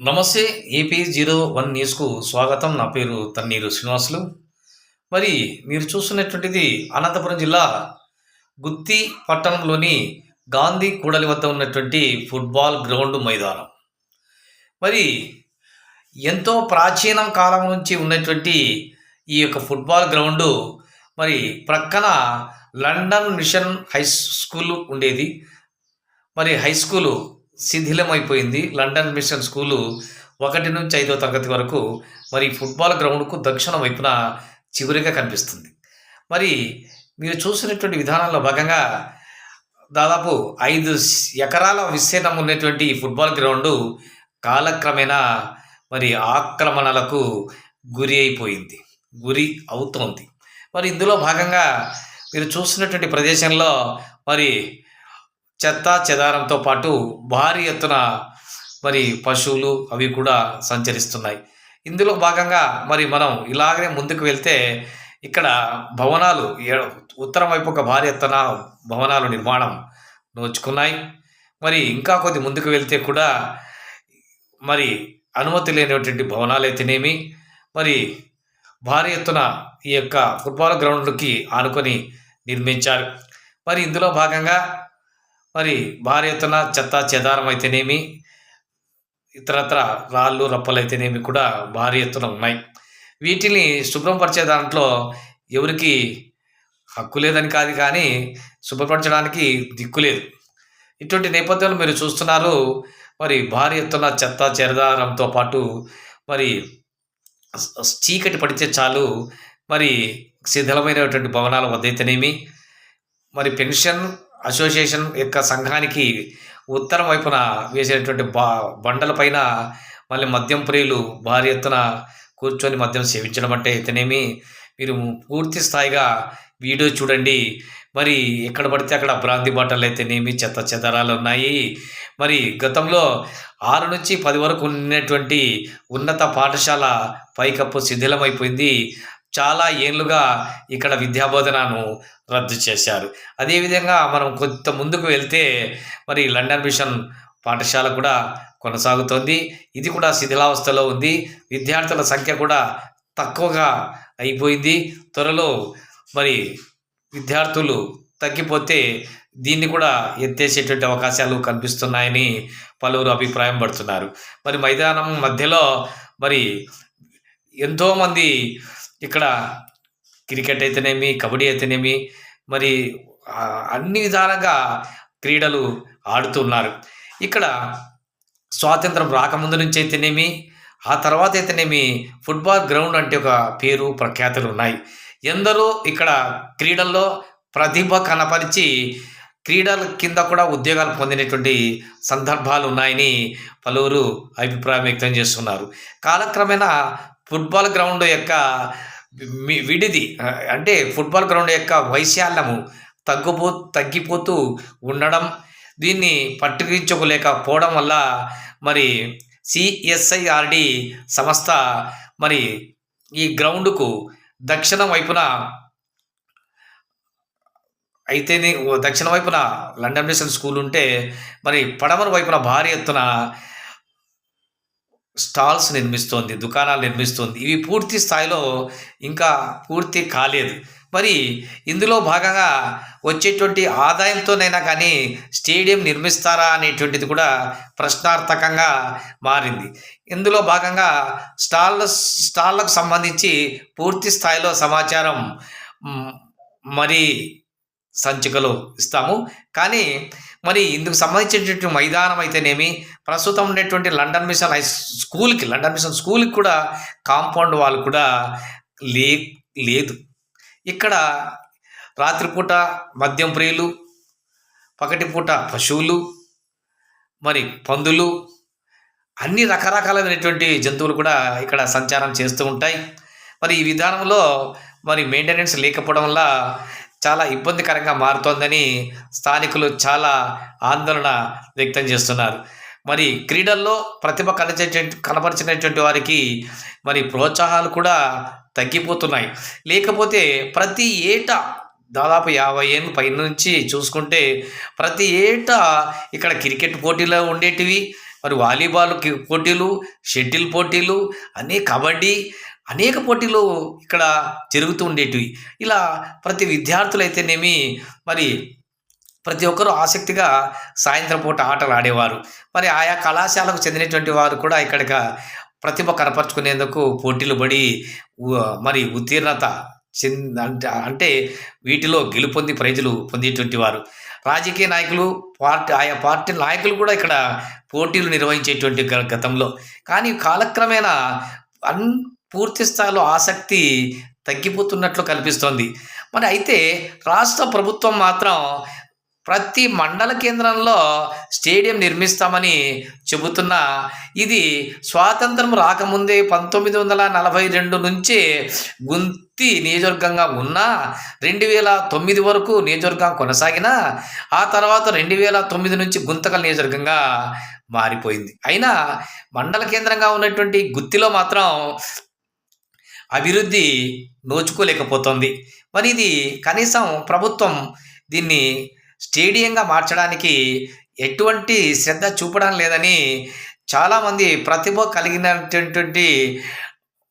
నమస్తే AP zero one న్యూస్కు స్వాగతం. నా పేరు తన్నీరు శ్రీనివాసులు. మరి మీరు చూస్తున్నటువంటిది అనంతపురం జిల్లా గుత్తి పట్టణంలోని గాంధీ కూడలి వద్ద ఉన్నటువంటి ఫుట్బాల్ గ్రౌండ్ మైదానం. మరి ఎంతో ప్రాచీన కాలం నుంచి ఉన్నటువంటి ఈ యొక్క ఫుట్బాల్ గ్రౌండు మరి ప్రక్కన లండన్ మిషన్ హై స్కూల్ ఉండేది. మరి హై స్కూలు శిథిలమైపోయింది. లండన్ మిషన్ స్కూలు ఒకటి నుంచి ఐదో తరగతి వరకు మరి ఫుట్బాల్ గ్రౌండ్కు దక్షిణ వైపున చివరిగా కనిపిస్తుంది. మరి మీరు చూసినటువంటి విధానంలో భాగంగా దాదాపు ఐదు ఎకరాల విస్తీర్ణం ఉన్నటువంటి ఫుట్బాల్ గ్రౌండు కాలక్రమేణా మరి ఆక్రమణలకు గురి అయిపోయింది. గురి అవుతోంది. మరి ఇందులో భాగంగా మీరు చూసినటువంటి ప్రదేశంలో మరి చెత్త చెదారంతో పాటు భారీ ఎత్తున మరి పశువులు అవి కూడా సంచరిస్తున్నాయి. ఇందులో భాగంగా మరి మనం ఇలాగనే ముందుకు వెళ్తే ఇక్కడ భవనాలు ఉత్తరం వైపు ఒక భారీ ఎత్తున భవనాలు నిర్మాణం నోచుకున్నాయి. మరి ఇంకా కొద్ది ముందుకు వెళ్తే కూడా మరి అనుమతి లేనటువంటి భవనాలు అయితేనేమి మరి భారీ ఎత్తున ఈ యొక్క ఫుట్బాల్ గ్రౌండ్కి ఆనుకొని నిర్మించారు. మరి ఇందులో భాగంగా మరి భారీ ఎత్తున చెత్త చెదారం అయితేనేమి ఇతరత్ర రాళ్ళు రప్పలు అయితేనేమి కూడా భారీ ఎత్తున ఉన్నాయి. వీటిని శుభ్రపరిచే దాంట్లో ఎవరికి హక్కు లేదని కాదు కానీ శుభ్రపరచడానికి దిక్కు లేదు. ఇటువంటి నేపథ్యంలో మీరు చూస్తున్నారు మరి భారీ ఎత్తున చెత్త చెరదారంతో పాటు మరి చీకటి పడితే చాలు మరి శిథిలమైనటువంటి భవనాల వద్ద అయితేనేమి మరి పెన్షన్ అసోసియేషన్ యొక్క సంఘానికి ఉత్తరం వైపున వేసేటువంటి బా బండలపైన మళ్ళీ మద్యం ప్రియులు భారీ ఎత్తున కూర్చొని మద్యం సేవించడం అంటే అయితేనేమి మీరు పూర్తి స్థాయిగా వీడియో చూడండి. మరి ఎక్కడ పడితే అక్కడ బ్రాంతి బాటలు అయితేనేమి చెత్త చెదరాలు ఉన్నాయి. మరి గతంలో ఆరు నుంచి పది వరకు ఉన్నటువంటి ఉన్నత పాఠశాల పైకప్పు శిథిలమైపోయింది. చాలా ఏళ్ళుగా ఇక్కడ విద్యాబోధనను రద్దు చేశారు. అదేవిధంగా మనం కొంత ముందుకు వెళ్తే మరి లండన్ మిషన్ పాఠశాల కూడా కొనసాగుతోంది. ఇది కూడా శిథిలావస్థలో ఉంది. విద్యార్థుల సంఖ్య కూడా తక్కువగా అయిపోయింది. త్వరలో మరి విద్యార్థులు తగ్గిపోతే దీన్ని కూడా ఎత్తేసేటువంటి అవకాశాలు కనిపిస్తున్నాయని పలువురు అభిప్రాయం పడుతున్నారు. మరి మైదానం మధ్యలో మరి ఎంతోమంది ఇక్కడ క్రికెట్ అయితేనేమి కబడ్డీ అయితేనేమి మరి అన్ని విధాలుగా క్రీడలు ఆడుతున్నారు ఇక్కడ స్వాతంత్రం రాకముందు నుంచి అయితేనేమి ఆ తర్వాత అయితేనేమి ఫుట్బాల్ గ్రౌండ్ అంటే ఒక పేరు ప్రఖ్యాతులు ఉన్నాయి. ఎందరో ఇక్కడ క్రీడల్లో ప్రతిభ కనపరిచి క్రీడల కింద కూడా ఉద్యోగాలు పొందినటువంటి సందర్భాలు ఉన్నాయని పలువురు అభిప్రాయం వ్యక్తం చేస్తున్నారు. కాలక్రమేణా ఫుట్బాల్ గ్రౌండ్ యొక్క విడిది అంటే ఫుట్బాల్ గ్రౌండ్ యొక్క వైశాల్యము తగ్గిపో తగ్గిపోతూ ఉండడం దీన్ని పట్టుకించుకోలేకపోవడం వల్ల మరి సిఎస్ఐఆర్డి సంస్థ మరి ఈ గ్రౌండ్కు దక్షిణం వైపున అయితే దక్షిణ వైపున లండన్ మిషన్ స్కూల్ ఉంటే మరి పడమర వైపున భారీ ఎత్తున స్టాల్స్ నిర్మిస్తోంది దుకాణాలు నిర్మిస్తోంది. ఇవి పూర్తి స్థాయిలో ఇంకా పూర్తి కాలేదు. మరి ఇందులో భాగంగా వచ్చేటువంటి ఆదాయంతోనైనా కానీ స్టేడియం నిర్మిస్తారా అనేటువంటిది కూడా ప్రశ్నార్థకంగా మారింది. ఇందులో భాగంగా స్టాల్ స్టాళ్ళకు సంబంధించి పూర్తి స్థాయిలో సమాచారం మరి సంచికలో ఇస్తాము. కానీ మరి ఇందుకు సంబంధించినటువంటి మైదానం అయితేనేమి ప్రస్తుతం ఉండేటువంటి లండన్ మిషన్ హై స్కూల్కి లండన్ మిషన్ స్కూల్కి కూడా కాంపౌండ్ వాళ్ళు కూడా లే లేదు. ఇక్కడ రాత్రిపూట మద్యం ప్రియులు పగటిపూట పశువులు మరి పందులు అన్ని రకరకాలైనటువంటి జంతువులు కూడా ఇక్కడ సంచారం చేస్తూ ఉంటాయి. మరి ఈ విధానంలో మరి మెయింటెనెన్స్ లేకపోవడం వల్ల చాలా ఇబ్బందికరంగా మారుతోందని స్థానికులు చాలా ఆందోళన వ్యక్తం చేస్తున్నారు. మరి క్రీడల్లో ప్రతిభ కనచే కనపరిచినటువంటి వారికి మరి ప్రోత్సాహాలు కూడా తగ్గిపోతున్నాయి. లేకపోతే ప్రతి ఏటా దాదాపు యాభై ఏళ్ళు పైనుంచి చూసుకుంటే ప్రతి ఏటా ఇక్కడ క్రికెట్ పోటీలో ఉండేటివి మరి వాలీబాల్ పోటీలు షటిల్ పోటీలు అన్నీ కబడ్డీ అనేక పోటీలు ఇక్కడ జరుగుతూ ఉండేటివి. ఇలా ప్రతి విద్యార్థులైతేనేమి మరి ప్రతి ఒక్కరూ ఆసక్తిగా సాయంత్రం పూట ఆటలు ఆడేవారు. మరి ఆయా కళాశాలకు చెందినటువంటి వారు కూడా ఇక్కడిక ప్రతిభ కనపరుచుకునేందుకు పోటీలు పడి మరి ఉత్తీర్ణత చెంది అంటే అంటే వీటిలో గెలుపొంది ప్రైజులు పొందేటువంటి వారు. రాజకీయ నాయకులు పార్టీ ఆయా పార్టీ నాయకులు కూడా ఇక్కడ పోటీలు నిర్వహించేటువంటి గ- గతంలో. కానీ కాలక్రమేణా అన్ పూర్తి స్థాయిలో ఆసక్తి తగ్గిపోతున్నట్లు కనిపిస్తోంది. మరి అయితే రాష్ట్ర ప్రభుత్వం మాత్రం ప్రతి మండల కేంద్రంలో స్టేడియం నిర్మిస్తామని చెబుతున్న ఇది స్వాతంత్రం రాకముందే పంతొమ్మిది వందల నలభై రెండు నుంచే గుంతి నియోజకవర్గంగా ఉన్న రెండు వేల తొమ్మిది వరకు నియోజకవర్గం కొనసాగిన ఆ తర్వాత రెండు వేల తొమ్మిది నుంచి గుంతకల్ నియోజకవర్గంగా మారిపోయింది. అయినా మండల కేంద్రంగా ఉన్నటువంటి గుత్తిలో మాత్రం అభివృద్ధి నోచుకోలేకపోతుంది. మరి ఇది కనీసం ప్రభుత్వం దీన్ని స్టేడియంగా మార్చడానికి ఎటువంటి శ్రద్ధ చూపడం లేదని చాలామంది ప్రతిభ కలిగినటువంటి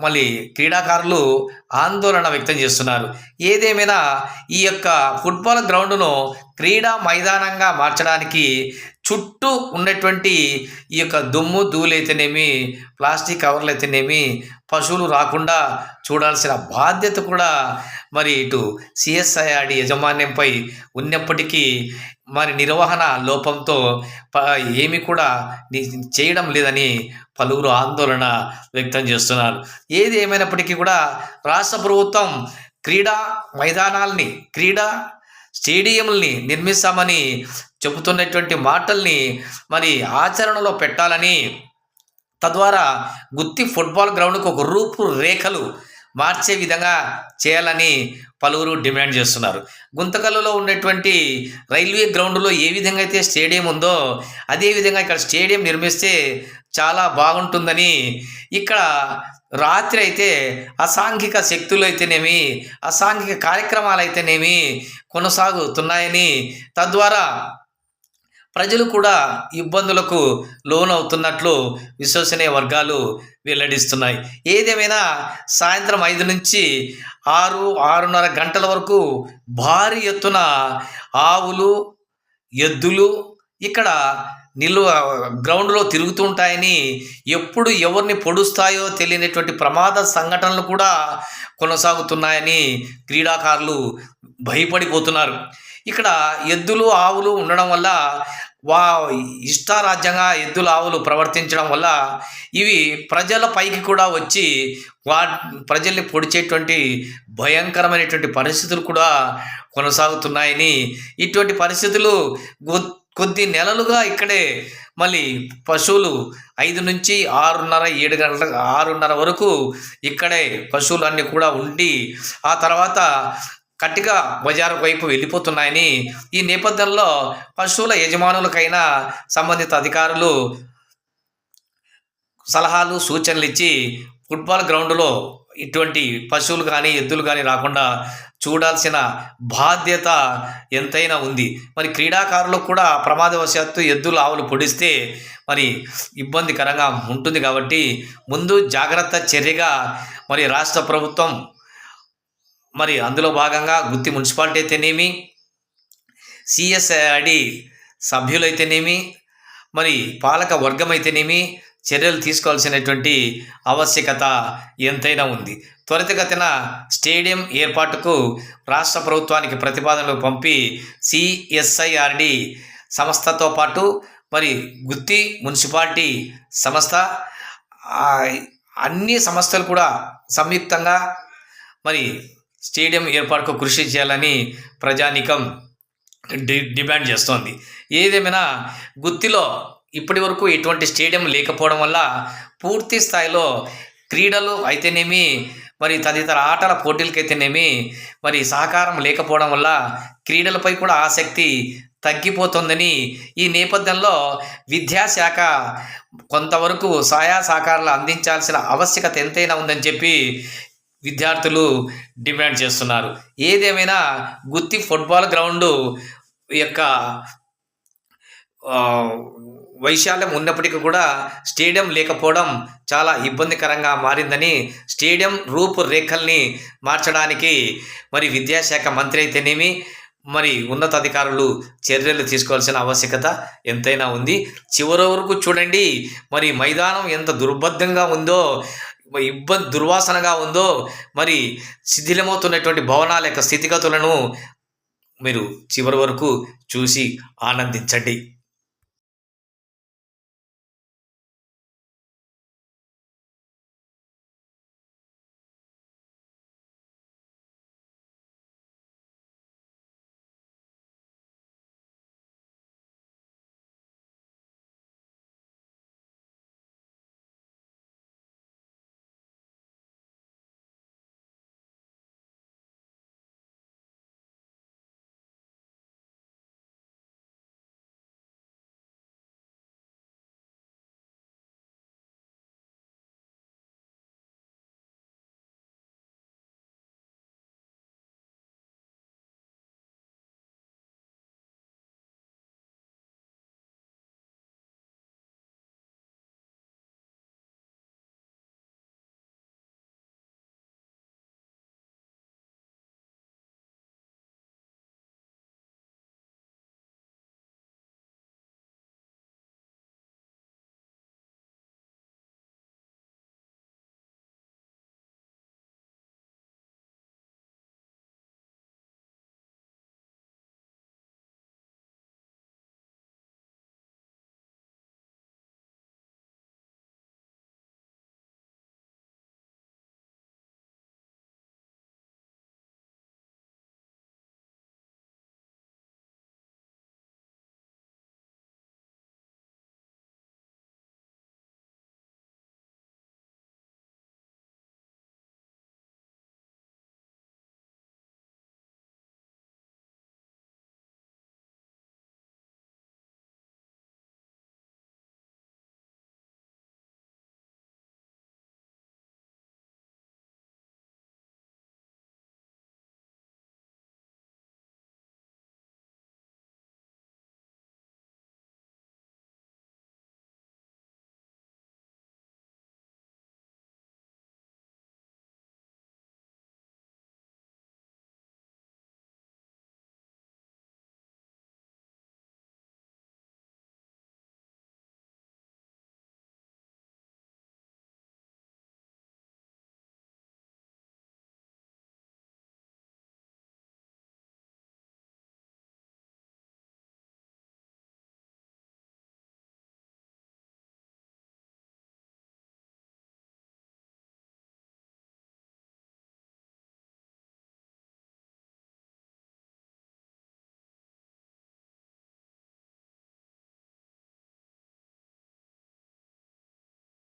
మళ్ళీ క్రీడాకారులు ఆందోళన వ్యక్తం చేస్తున్నారు. ఏదేమైనా ఈ యొక్క ఫుట్బాల్ గ్రౌండ్ను క్రీడా మైదానంగా మార్చడానికి చుట్టూ ఉన్నటువంటి ఈ యొక్క దుమ్ము ధూళైతేనేమి ప్లాస్టిక్ కవర్లు అయితేనేమి పశువులు రాకుండా చూడాల్సిన బాధ్యత కూడా మరి ఇటు సిఎస్ఐఆర్డి యజమాన్యంపై ఉన్నప్పటికీ మరి నిర్వహణ లోపంతో ఏమి కూడా చేయడం లేదని పలువురు ఆందోళన వ్యక్తం చేస్తున్నారు. ఏది ఏమైనప్పటికీ కూడా రాష్ట్ర ప్రభుత్వం క్రీడా మైదానాల్ని క్రీడా స్టేడియంల్ని నిర్మిస్తామని చెబుతున్నటువంటి మాటల్ని మరి ఆచరణలో పెట్టాలని తద్వారా గుత్తి ఫుట్బాల్ గ్రౌండ్కు ఒక రూపు రేఖలు మార్చే విధంగా చేయాలని పలువురు డిమాండ్ చేస్తున్నారు. గుంతకల్లులో ఉన్నటువంటి రైల్వే గ్రౌండ్లో ఏ విధంగా అయితే స్టేడియం ఉందో అదే విధంగా ఇక్కడ స్టేడియం నిర్మిస్తే చాలా బాగుంటుందని ఇక్కడ రాత్రి అయితే అసాంఘిక శక్తులు అయితేనేమి అసాంఘిక కార్యక్రమాలు అయితేనేమి కొనసాగుతున్నాయని తద్వారా ప్రజలు కూడా ఇబ్బందులకు లోనవుతున్నట్లు విశ్వసనీయ వర్గాలు వెల్లడిస్తున్నాయి. ఏదేమైనా సాయంత్రం ఐదు నుంచి ఆరు ఆరున్నర గంటల వరకు భారీ ఎత్తున ఆవులు ఎద్దులు ఇక్కడ నిల్వ గ్రౌండ్లో తిరుగుతుంటాయని ఎప్పుడు ఎవరిని పొడుస్తాయో తెలియనటువంటి ప్రమాద సంఘటనలు కూడా కొనసాగుతున్నాయని క్రీడాకారులు భయపడిపోతున్నారు. ఇక్కడ ఎద్దులు ఆవులు ఉండడం వల్ల వా ఇష్టారాజ్యంగా ఎద్దుల ఆవులు ప్రవర్తించడం వల్ల ఇవి ప్రజల పైకి కూడా వచ్చి వా ప్రజల్ని పొడిచేటువంటి భయంకరమైనటువంటి పరిస్థితులు కూడా కొనసాగుతున్నాయని. ఇటువంటి పరిస్థితులు కొద్ది నెలలుగా ఇక్కడే మళ్ళీ పశువులు ఐదు నుంచి ఆరున్నర ఏడు గంటల ఆరున్నర వరకు ఇక్కడే పశువులు అన్నీ కూడా ఉండి ఆ తర్వాత కట్టిగా బజారు వైపు వెళ్ళిపోతున్నాయని ఈ నేపథ్యంలో పశువుల యజమానులకైనా సంబంధిత అధికారులు సలహాలు సూచనలు ఇచ్చి ఫుట్బాల్ గ్రౌండ్లో ఇటువంటి పశువులు కానీ ఎద్దులు కానీ రాకుండా చూడాల్సిన బాధ్యత ఎంతైనా ఉంది. మరి క్రీడాకారులకు కూడా ప్రమాదవశాత్తు ఎద్దులు ఆవులు పొడిస్తే మరి ఇబ్బందికరంగా ఉంటుంది కాబట్టి ముందు జాగ్రత్త చర్యగా మరి రాష్ట్ర ప్రభుత్వం మరి అందులో భాగంగా గుత్తి మున్సిపాలిటీ అయితేనేమి సిఎస్ఐడి సభ్యులైతేనేమి మరి పాలక వర్గం అయితేనేమి చర్యలు తీసుకోవాల్సినటువంటి ఆవశ్యకత ఎంతైనా ఉంది. త్వరితగతిన స్టేడియం ఏర్పాటుకు రాష్ట్ర ప్రభుత్వానికి ప్రతిపాదనలు పంపి సిఎస్ఐఆర్డి సంస్థతో పాటు మరి గుత్తి మున్సిపాలిటీ సంస్థ అన్ని సంస్థలు కూడా సంయుక్తంగా మరి స్టేడియం ఏర్పాటుకు కృషి చేయాలని ప్రజానీకం డి డిమాండ్ చేస్తోంది. ఏదేమైనా గుత్తిలో ఇప్పటి వరకు ఎటువంటి స్టేడియం లేకపోవడం వల్ల పూర్తి స్థాయిలో క్రీడలు అయితేనేమి మరి తదితర ఆటల పోటీలకైతేనేమి మరి సహకారం లేకపోవడం వల్ల క్రీడలపై కూడా ఆసక్తి తగ్గిపోతుందని ఈ నేపథ్యంలో విద్యాశాఖ కొంతవరకు సహాయ సహకారాలు అందించాల్సిన ఆవశ్యకత ఎంతైనా ఉందని చెప్పి విద్యార్థులు డిమాండ్ చేస్తున్నారు. ఏదేమైనా గుత్తి ఫుట్బాల్ గ్రౌండ్ యొక్క వైశాల్యం ఉన్నప్పటికీ కూడా స్టేడియం లేకపోవడం చాలా ఇబ్బందికరంగా మారిందని స్టేడియం రూపురేఖల్ని మార్చడానికి మరి విద్యాశాఖ మంత్రి అయితేనేమి మరి ఉన్నతాధికారులు చర్యలు తీసుకోవాల్సిన ఆవశ్యకత ఎంతైనా ఉంది. చివరి వరకు చూడండి మరి మైదానం ఎంత దుర్బద్ధంగా ఉందో ఇబ్బంది దుర్వాసనగా ఉందో మరి శిథిలమవుతున్నటువంటి భవనాల యొక్క స్థితిగతులను మీరు చివరి వరకు చూసి ఆనందించండి.